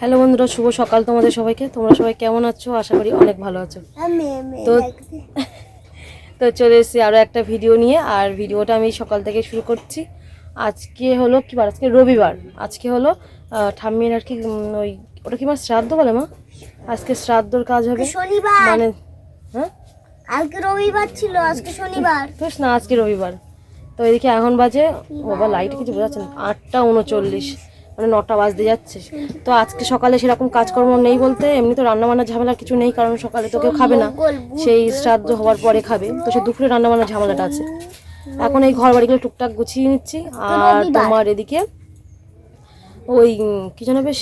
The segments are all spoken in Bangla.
হ্যালো বন্ধুরা শুভ সকাল তোমাদের সবাইকে। তোমরা সবাই কেমন আছো? আশা করি অনেক ভালো আছো। তো তো চলে এসেছি আরও একটা ভিডিও নিয়ে আর ভিডিওটা আমি সকাল থেকে শুরু করছি। আজকে হলো কি বার? আজকে রবিবার। আজকে হলো ঠাম্মির আর কি ওই ওটা কি মা শ্রাদ্ধ বলে মা? আজকে শ্রাদ্ধর কাজ হবে। শনিবার। মানে হ্যাঁ? কালকে রবিবার ছিল আজকে শনিবার। না আজকে রবিবার। তো এদিকে এখন বাজে বাবা লাইট কিছু বোঝাচ্ছে না। আটটা উনচল্লিশ। মানে নটা বাজতে যাচ্ছে। তো আজকে সকালে সেরকম কাজকর্ম নেই বলতে এমনি তো রান্নাবান্নার ঝামেলা কিছু নেই কারণ সকালে তো কেউ খাবে না। সেই শ্রাদ্ধ হওয়ার পরে খাবে। তো সে দুপুরে রান্নাবান্নার ঝামেলাটা আছে। এখন এই ঘর বাড়িগুলো টুকটাক গুছিয়ে নিচ্ছি। আর তোমার এদিকে? ওই কি যেন বেশ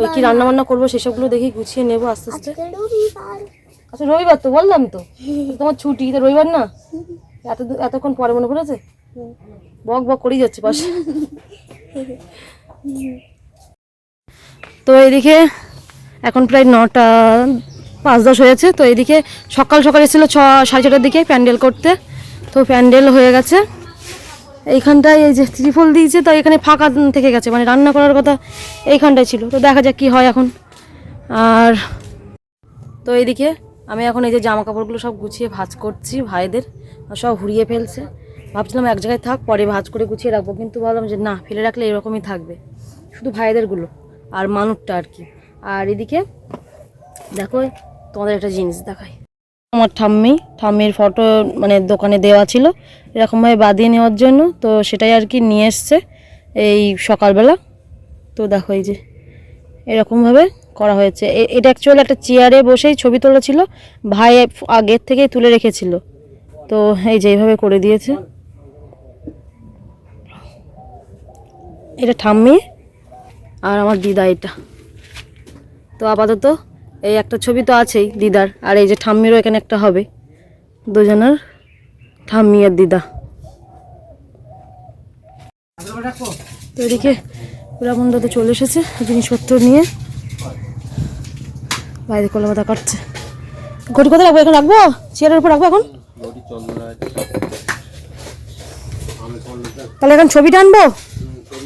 ওই কি রান্নাবান্না করব সেসবগুলো দেখি গুছিয়ে নেব আস্তে আস্তে। আচ্ছা রবিবার তো বললাম তো। তোমার ছুটি তো রবিবার না? এত এতক্ষণ পরে মনে পড়েছে? বক বক করেই যাচ্ছে পাশে। তো এইদিকে এখন প্রায় নটা, পাঁচ দশ হয়েছে। তো এইদিকে সকাল সকাল এসেছিল ছ, সাড়ে ছটার দিকে প্যান্ডেল করতে। তো প্যান্ডেল হয়ে গেছে। এইখানটায় এই যে ত্রিফল দিয়েছে, তো এখানে ফাঁকা থেকে গেছে। মানে রান্না করার কথা এইখানটায় ছিল। তো দেখা যাক কি হয় এখন। আর তো এইদিকে আমি এখন এই যে জামা কাপড়গুলো সব গুছিয়ে ভাজ করছি ভাইদের। সব হুড়িয়ে ফেলছে। ভাবছিলাম এক জায়গায় থাক, পরে ভাঁজ করে গুছিয়ে রাখব, কিন্তু ভাবলাম যে না, ফেলে রাখলে এরকমই থাকবে। শুধু ভাইদেরগুলো আর মানুষটা আর কি। আর এদিকে দেখো, তোমাদের একটা জিনিস দেখাই। আমার ঠাম্মি, ঠাম্মির ফটো মানে দোকানে দেওয়া ছিল, এরকমভাবে বাঁধিয়ে নেওয়ার জন্য, তো সেটাই আর কি নিয়ে এসছে এই সকালবেলা। তো দেখো এই যে, এরকমভাবে করা হয়েছে। এটা অ্যাকচুয়ালি একটা চেয়ারে বসেই ছবি তোলা ছিল, ভাই আগের থেকেই তুলে রেখেছিল। তো এই যে এইভাবে করে দিয়েছে। এটা ঠাম্মি। আর আমার দিদা এটা। তো আপাতত এই একটা ছবি তো আছেই দিদার আর এই যে ঠাম্মিরও এখানে একটা হবে। দুজনের ঠাম্মি আর দিদা। তো এদিকে পুরাবন্ধ তো চলে এসেছে জিনিসপত্র নিয়ে। বাইরে কলা পাতা কাটছে। ঘটি কোথায় রাখব এখন? রাখব? চেয়ারের উপর রাখব এখন? তাহলে এখন ছবিটা আনব?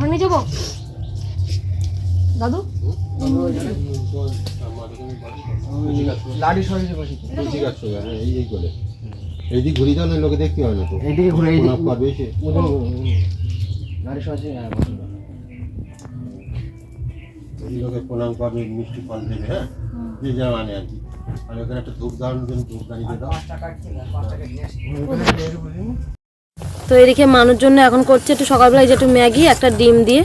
সামনে নিয়ে যাব? দাদু? লাড়ি সরিয়ে বসি ঠিক আছে হ্যাঁ এই এই করে। এইদিক ঘুরি দাও না লোকে দেখতে হবে না তো। এইদিকে ঘুরে এইদিকে প্রণাম করবে লাড়ি সরিয়ে হ্যাঁ লোকে প্রণাম করবে মিষ্টি ফল দেবে হ্যাঁ? যে যা মানে আর কি। আর ওখানে একটা ধূপ দাঁড়ানোর ধূপ দাঁড়িয়ে দাও। তো এদিকে মানুষ জন্য এখন করছে একটু সকালবেলায় যে একটু ম্যাগি, একটা ডিম দিয়ে।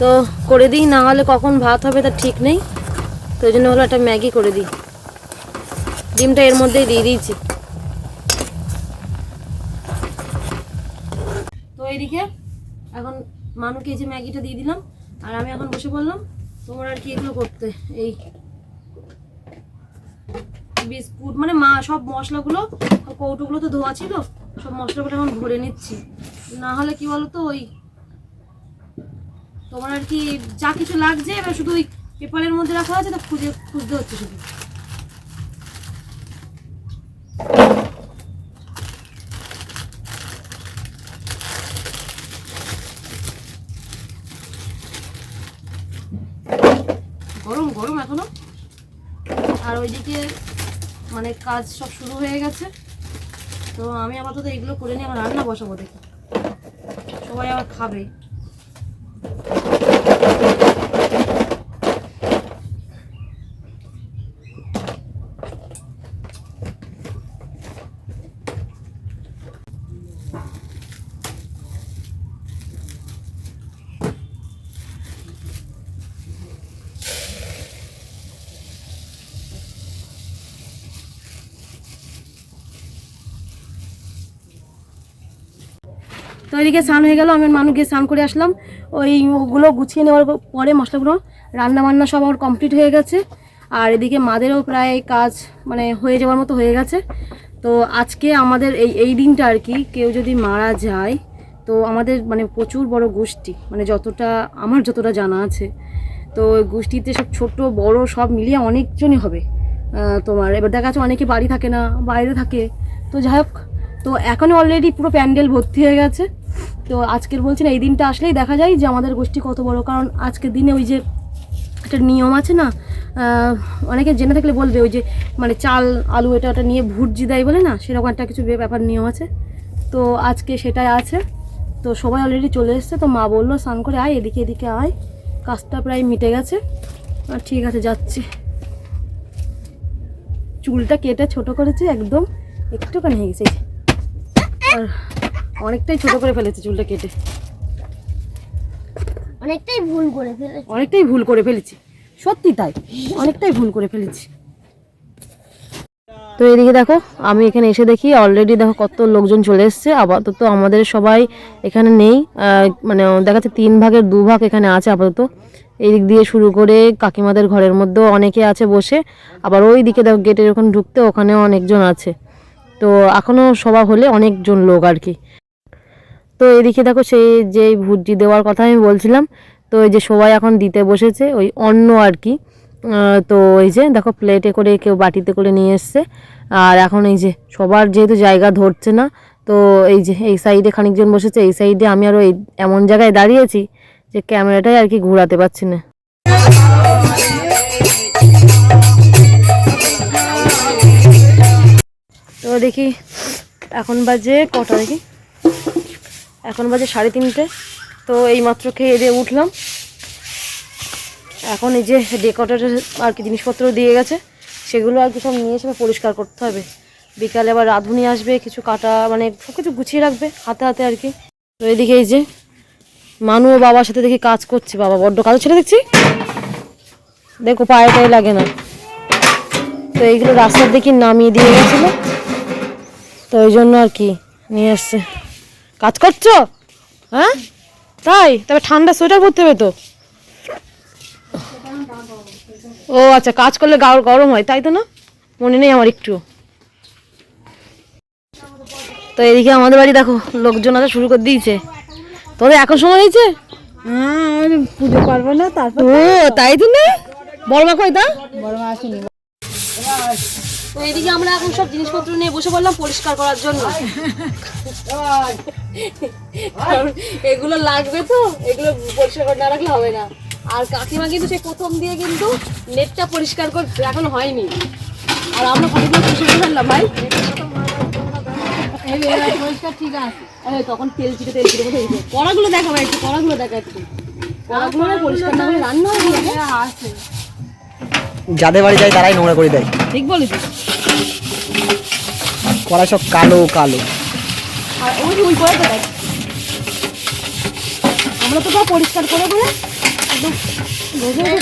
তো করে দিই, না হলে কখন ভাত হবে তা ঠিক নেই। তো ওই জন্য হলো একটা ম্যাগি করে দিই। ডিমটা এর মধ্যেই দিয়ে দিয়েছি। তো এইদিকে এখন মানুকে এই যে ম্যাগিটা দিয়ে দিলাম, আর আমি এখন বসে পড়লাম। তোমার আর কি এগুলো করতে? এই বিস্কুট মানে মা, সব মশলাগুলো, কৌটোগুলো তো ধোয়া ছিল। সব মশলাগুলো এখন ভরে নিচ্ছি। না হলে কি বলতো, ওই তোমার আর কি যা কিছু লাগছে, এবার শুধু ওই পেপারের মধ্যে রাখা আছে তো খুঁজে খুঁজতে হচ্ছে শুধু। গরম গরম এখনও। আর ওইদিকে মানে কাজ সব শুরু হয়ে গেছে। তো আমি আপাতত এগুলো করে নিয়ে আমার রান্না বসাবো দেখি। সবাই আবার খাবে। তো এদিকে স্নান হয়ে গেল, আমি মানুষ গিয়ে স্নান করে আসলাম। ওই ওগুলো গুছিয়ে নেওয়ার পরে মশলাগুলো রান্না বান্না সব আমার কমপ্লিট হয়ে গেছে। আর এদিকে মাদেরও প্রায় কাজ মানে হয়ে যাওয়ার মতো হয়ে গেছে। তো আজকে আমাদের এই এই দিনটা আর কি, কেউ যদি মারা যায়, তো আমাদের মানে প্রচুর বড় গোষ্ঠী মানে যতটা, আমার যতটা জানা আছে। তো গোষ্ঠীতে সব ছোট, বড় সব মিলিয়ে অনেকজনই হবে। তোমার, এবার দেখা যাচ্ছে অনেকে বাড়ি থাকে না, বাইরে থাকে। তো যাই হোক তো এখনও অলরেডি পুরো প্যান্ডেল ভর্তি হয়ে গেছে। তো আজকের বলছি না, এই দিনটা আসলেই দেখা যায় যে আমাদের গোষ্ঠী কত বড়। কারণ আজকের দিনে ওই যে একটা নিয়ম আছে না অনেকে জেনে থাকলে বলবে, ওই যে মানে চাল, আলু এটা ওটা নিয়ে ভুটজি দেয় বলে না, সেরকম একটা কিছু ব্যাপার নিয়ম আছে। তো আজকে সেটাই আছে। তো সবাই অলরেডি চলে এসছে, তো মা বলল, স্নান করে আয়, এদিকে এদিকে আয়। কাজটা প্রায় মিটে গেছে। আর ঠিক আছে, যাচ্ছি। চুলটা কেটে ছোট করেছে, একদম একটুখানি হয়ে গেছে অনেকটাই ছোট করে ফেলেছে চুলটা কেটে। অনেকটাই ভুল করে ফেলেছি। অনেকটাই ভুল করে ফেলেছি। সত্যি তাই অনেকটাই ভুল করে ফেলেছি। তো এদিকে দেখো আমি এখানে এসে দেখি অলরেডি দেখো কত লোকজন চলে এসছে। আপাতত আমাদের সবাই এখানে নেই। মানে দেখা যাচ্ছে তিন ভাগের দু ভাগ এখানে আছে আপাতত। এই দিক দিয়ে শুরু করে কাকিমাদের ঘরের মধ্যেও অনেকে আছে বসে। আবার ওই দিকে দেখো গেটের ওখানে ঢুকতে ওখানেও অনেকজন আছে। তো এখনও সভা হলে অনেকজন লোক আর কি। তো এদিকে দেখো সেই যে ভুজি দেওয়ার কথা আমি বলছিলাম, তো এই যে সবাই এখন দিতে বসেছে, ওই অন্ন আর কি। তো এই যে দেখো প্লেটে করে কেউ বাটিতে করে নিয়ে এসছে। আর এখন এই যে সবার যেহেতু জায়গা ধরছে না, তো এই যে এই সাইডে খানিকজন বসেছে, এই সাইডে আমি আরও এই এমন জায়গায় দাঁড়িয়েছি যে ক্যামেরাটাই আর কি ঘোরাতে পারছি না। দেখি। এখন বাজে কটা দেখি এখন বাজে সাড়ে তিনটে। তো এই মাত্র খেয়ে দিয়ে উঠলাম। এখন এই যে ডেকোরেটের আর কি জিনিসপত্র দিয়ে গেছে, সেগুলো আর কি সব নিয়ে এসে পরিষ্কার করতে হবে। বিকালে আবার রাঁধুনি আসবে, কিছু কাটা মানে সব কিছু গুছিয়ে রাখবে, হাতে হাতে আর কি। তো এদিকে এই যে মানু ও বাবার সাথে দেখি কাজ করছে, বাবা বড্ড কাজ ছেড়ে দেখছি? দেখো পায়ে টায়ে লাগে না। তো এইগুলো রাস্তার দিকে নামিয়ে দিয়ে গেছিল। তো ওই জন্য আর কি নিয়ে এসছে কাজ করছ? হ্যাঁ? তাই? তবে ঠান্ডা সোয়েটার পরতে হবে তো। ও আচ্ছা কাজ করলে গরম হয় তাই তো না? মনে নেই আমার একটু তো এদিকে আমাদের বাড়ি দেখো লোকজন আসা শুরু করে দিয়েছে। তোদের এখন সময় হয়েছে? পুজো করব না তারপর ও তাই তো না? বড় মা কই তা বড় মা আসেনি। তো এদিকে আমরা এখন সব জিনিসপত্র নিয়ে বসে পড়লাম পরিষ্কার করার জন্য। এগুলো লাগবে তো এগুলো পরিষ্কার করে না রাখলে হবে না। আর কাকিমা কিন্তু সেই প্রথম দিয়ে কিন্তু নেটটা পরিষ্কার করতে এখন হয়নি। আর আমরা কতগুলো পরিষ্কার করে ফেললাম ভাই? পরিষ্কার ঠিক আছে। তখন তেল চিটে তেল চিটে কোথায় কড়াগুলো দেখা ভাই একটু কড়াগুলো দেখা একটু। কড়াগুলো পরিষ্কার না হলে রান্না হবে না। যাদের বাড়ি যায় তারাই নোংরা করে দেয়। ঠিক বলেছিস। কড়াই সব কালো কালো। আর ওই যে ওই করে তো দেখ। আমরা তো সব পরিষ্কার করে করে একদম। করে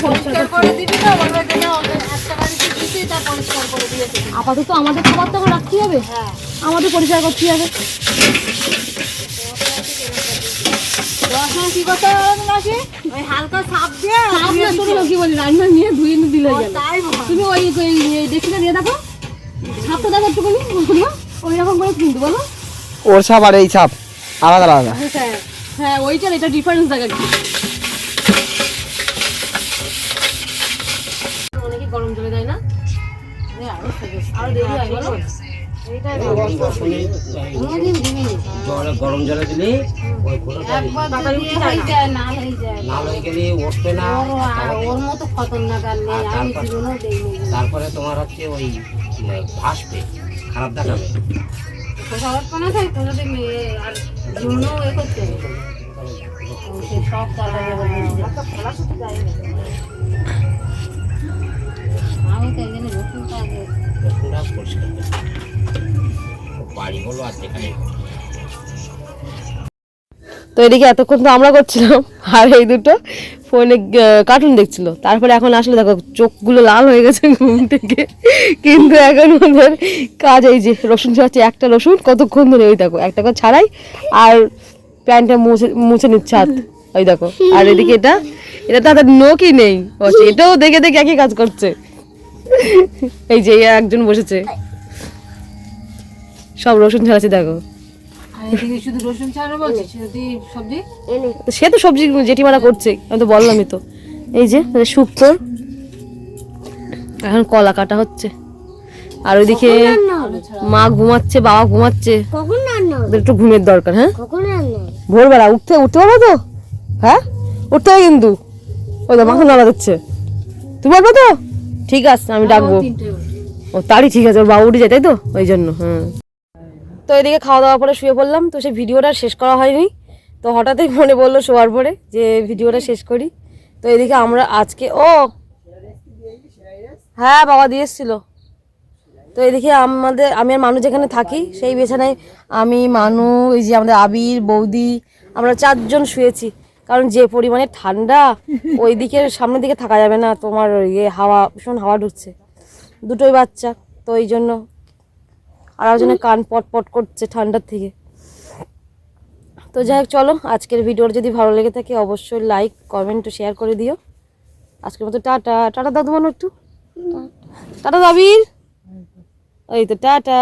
করে দিয়েছে। আপাতত আমাদের খাবার তো রাখতেই হবে। হ্যাঁ। আমাদের পরিষ্কার করতেই হবে। রসুন কি করতে হবে নাকি ওই হালকা সাপ দিয়ে সাপ কি বলি রান্না নিয়ে ধুয়ে নিয়ে দিলে গেল। তুমি ওই ওই দেখছিলে নিয়ে দেখো। সাপটা দেখো একটুখানি বলো ওই রকম করে কিন্তু বলো। ওর ছাপ আর এই ছাপ আলাদা আলাদা। হ্যাঁ হ্যাঁ ওইটার এটা ডিফারেন্স দেখা কি? অনেকে গরম জলে দেয় না? আরও দেরি হয় বলো। জলে গরম জলে দিলে তারপর- তোমার হচ্ছে ওই ভাসবে খারাপ দেখাবে। আমি তো এখানে রসুনটা পরিষ্কার। তো এদিকে এতক্ষণ তো আমরা করছিলাম, আর এই দুটো ফোনে কার্টুন দেখছিল। তারপরে এখন আসলে দেখো, চোখগুলো লাল হয়ে গেছে ঘুম থেকে। কিন্তু এখন ওদের কাজ এই যে, রসুন ছাড়াচ্ছে একটা রসুন, কতক্ষণ ধরে, ওই দেখো, একটা করে ছাড়াই, আর প্যান্টটা মুছে মুছে নিচ্ছে হাত, ওই দেখো। আর এদিকে এটা এটা তো হাতের নোকই নেই এটাও দেখে দেখে একই কাজ করছে। এই যে একজন বসেছে। সব রসুন ছাড়াচ্ছে দেখো। শুধু রসুন সবজি? সে তো সবজি জেঠিমারা করছে আমি তো বললামই তো। এই যে এটা শুক্তোর এখন কলা কাটা হচ্ছে। আর ওইদিকে মা ঘুমাচ্ছে বাবা ঘুমাচ্ছে। একটু ঘুমের দরকার হ্যাঁ? ভোরবেলা উঠতে উঠতে পারবে তো? হ্যাঁ? উঠতে হবে কিন্তু। ওই মাথা নাড়া দিচ্ছে। তুমি পারবে তো? ঠিক আছে আমি ডাকবো। ও তারই ঠিক আছে ওর বাবা উঠে যায় তাই তো? ওই জন্য হ্যাঁ। তো এদিকে খাওয়া দাওয়া পরে শুয়ে পড়লাম, তো সেই ভিডিওটা শেষ করা হয়নি। তো হঠাৎই মনে পড়ল শোয়ার পরে যে ভিডিওটা শেষ করি। তো এদিকে আমরা আজকে, ও! হ্যাঁ বাবা দিয়ে এসেছিল। তো এদিকে আমাদের, আমি আর মানুষ যেখানে থাকি, সেই বিছানায় আমি, মানু, এই যে আমাদের আবির, বৌদি, আমরা চারজন শুয়েছি। কারণ যে পরিমাণে ঠান্ডা, ওই দিকে সামনের দিকে থাকা যাবে না। তোমার ইয়ে হাওয়া, ভীষণ হাওয়া ঢুকছে। দুটোই বাচ্চা, তো এই জন্য আর একজনের কান পটপট পট করছে ঠান্ডার থেকে তো যাই হোক চলো আজকের ভিডিওর যদি ভালো লেগে থাকে অবশ্যই লাইক কমেন্ট ও শেয়ার করে দিও। আজকের মতো টাটা। টাটা দাদু মানু একটু? টাটা দাবির? এই তো টাটা।